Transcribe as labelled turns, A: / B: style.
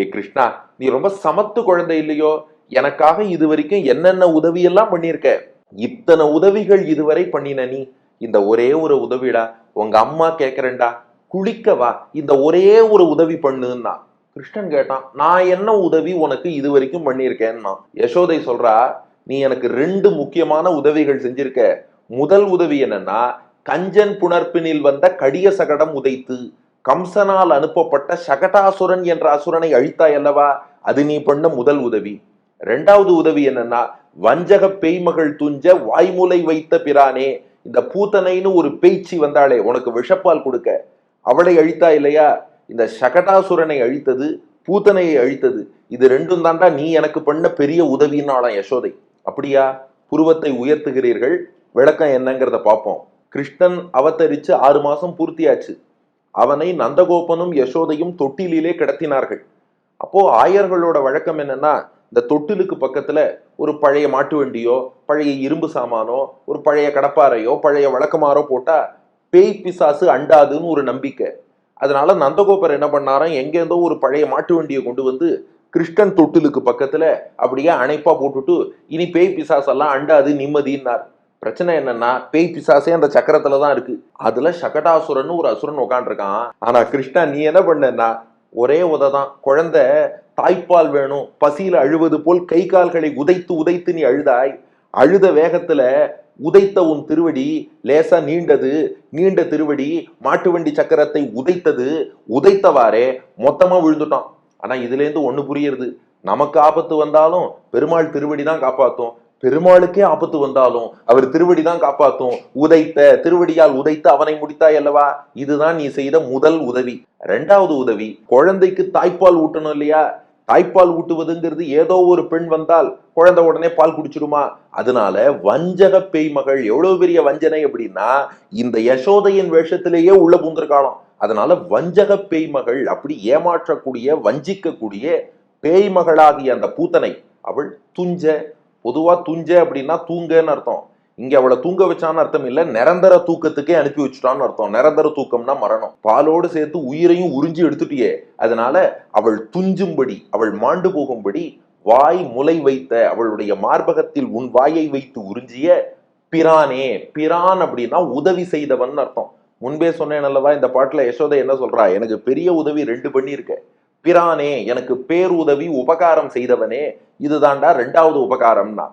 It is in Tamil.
A: ஏ கிருஷ்ணா நீ ரொம்ப சமத்து குழந்தை இல்லையோ? எனக்காக இது வரைக்கும் என்னென்ன உதவி எல்லாம் பண்ணியிருக்க? இத்தனை உதவிகள் இதுவரை பண்ணின நீ. இந்த ஒரே ஒரு உதவிடா. உங்க அம்மா கேக்குறேன்டா. குளிக்கவா இந்த ஒரே ஒரு உதவி பண்ணுன்னா. கிருஷ்ணன் கேட்டான் நான் என்ன உதவி உனக்கு இது வரைக்கும் பண்ணியிருக்கேன்னா? யசோதை சொல்றா நீ எனக்கு ரெண்டு முக்கியமான உதவிகள் செஞ்சிருக்க. முதல் உதவி என்னன்னா கஞ்சன் புணர்ப்பினில் வந்த கடிய சகடம் உதைத்து கம்சனால் அனுப்பப்பட்ட சகடாசுரன் என்ற அசுரனை அழித்தாய் அல்லவா? அது நீ பண்ண முதல் உதவி. ரெண்டாவது உதவி என்னன்னா வஞ்சக பேய்மகள் துஞ்ச வாய்மூலை வைத்த பிரானே இந்த பூத்தனைன்னு ஒரு பேய்ச்சி வந்தாளே உனக்கு விஷப்பால் கொடுக்க. அவளை அழித்தா இல்லையா? இந்த சகடாசுரனை அழித்தது பூத்தனையை அழித்தது இது ரெண்டும் தாண்டா நீ எனக்கு பண்ண பெரிய உதவினாலாம் யசோதை. அப்படியா? புருவத்தை உயர்த்துகிறீர்கள் விளக்கம் என்னங்கிறத பார்ப்போம். கிருஷ்ணன் அவதரிச்சு ஆறு மாசம் பூர்த்தியாச்சு. அவனை நந்தகோபனும் யசோதையும் தொட்டிலிலே கிடத்தினார்கள். அப்போ ஆயர்களோட வழக்கம் என்னன்னா இந்த தொட்டிலுக்கு பக்கத்துல ஒரு பழைய மாட்டு வண்டியோ பழைய இரும்பு சாமானோ ஒரு பழைய கடப்பாரையோ பழைய வழக்கமாரோ போட்டா பேய் பிசாசு அண்டாதுன்னு ஒரு நம்பிக்கை. அதனால நந்தகோபர் என்ன பண்ணாராம் எங்கேருந்தோ ஒரு பழைய மாட்டு வண்டியை கொண்டு வந்து கிருஷ்ணன் தொட்டிலுக்கு பக்கத்துல அப்படியே அணைப்பா போட்டுட்டு இனி பேய் பிசாசெல்லாம் அண்டாது நிம்மதினார் பிரச்சனை என்னன்னா பேய் பிசாசே அந்த சக்கரத்துல தான் இருக்கு. அதுல சகடாசுரன் ஒரு அசுரன் உட்காந்துருக்கான் ஆனா கிருஷ்ணா நீ என்ன பண்ணனா ஒரே உததான் குழந்தை தாய்ப்பால் வேணும். பசியில அழுவது போல் கை கால்களை உதைத்து உதைத்து நீ அழுதாய். அழுத வேகத்துல உதைத்த உன் திருவடி லேசா நீண்டது. நீண்ட திருவடி மாட்டு வண்டி சக்கரத்தை உதைத்தது. உதைத்தவாறே மொத்தமா விழுந்துட்டான். ஆனா இதுல இருந்து ஒண்ணு புரியுறது. நமக்கு ஆபத்து வந்தாலும் பெருமாள் திருவடி தான் காப்பாத்தும். பெருமாளுக்கே ஆபத்து வந்தாலும் அவர் திருவடி தான் காப்பாத்தும். உதைத்த திருவடியால் உதைத்து அவனை முடித்தாய் அல்லவா? இதுதான் நீ செய்த முதல் உதவி. ரெண்டாவது உதவி குழந்தைக்கு தாய்ப்பால் ஊட்டணும் இல்லையா? தாய்ப்பால் ஊட்டுவதுங்கிறது ஏதோ ஒரு பெண் வந்தால் குழந்தை உடனே பால் குடிச்சிடுமா? அதனால வஞ்சக பேய் மகள் எவ்வளவு பெரிய வஞ்சனை அப்படின்னா இந்த யசோதையின் வேஷத்திலேயே உள்ள பூந்திருக்காளாம் அதனால வஞ்சக பேய் மகள் அப்படி ஏமாற்றக்கூடிய வஞ்சிக்கக்கூடிய பேய் மகளாகிய அந்த பூத்தனை அவள் துஞ்ச பொதுவாக துஞ்ச அப்படின்னா தூங்கன்னு அர்த்தம். இங்கே அவளை தூங்க வச்சான்னு அர்த்தம் இல்லை நிரந்தர தூக்கத்துக்கே அனுப்பி வச்சுட்டான்னு அர்த்தம். நிரந்தர தூக்கம்னா மரணம். பாலோடு சேர்த்து உயிரையும் உறிஞ்சி எடுத்துட்டியே. அதனால அவள் துஞ்சும்படி அவள் மாண்டு போகும்படி வாய் முலை வைத்த அவளுடைய மார்பகத்தில் உன் வாயை வைத்து உறிஞ்சிய பிரானே. பிரான் அப்படின்னா உதவி செய்தவன் அர்த்தம். முன்பே சொன்னேன் அல்லவா இந்த பாட்டில் யசோதை என்ன சொல்றா? எனக்கு பெரிய உதவி ரெண்டு பண்ணியிருக்கேன் பிரானே எனக்கு பேருதவி உபகாரம் செய்தவனே இதுதான்டா ரெண்டாவது உபகாரம்னா.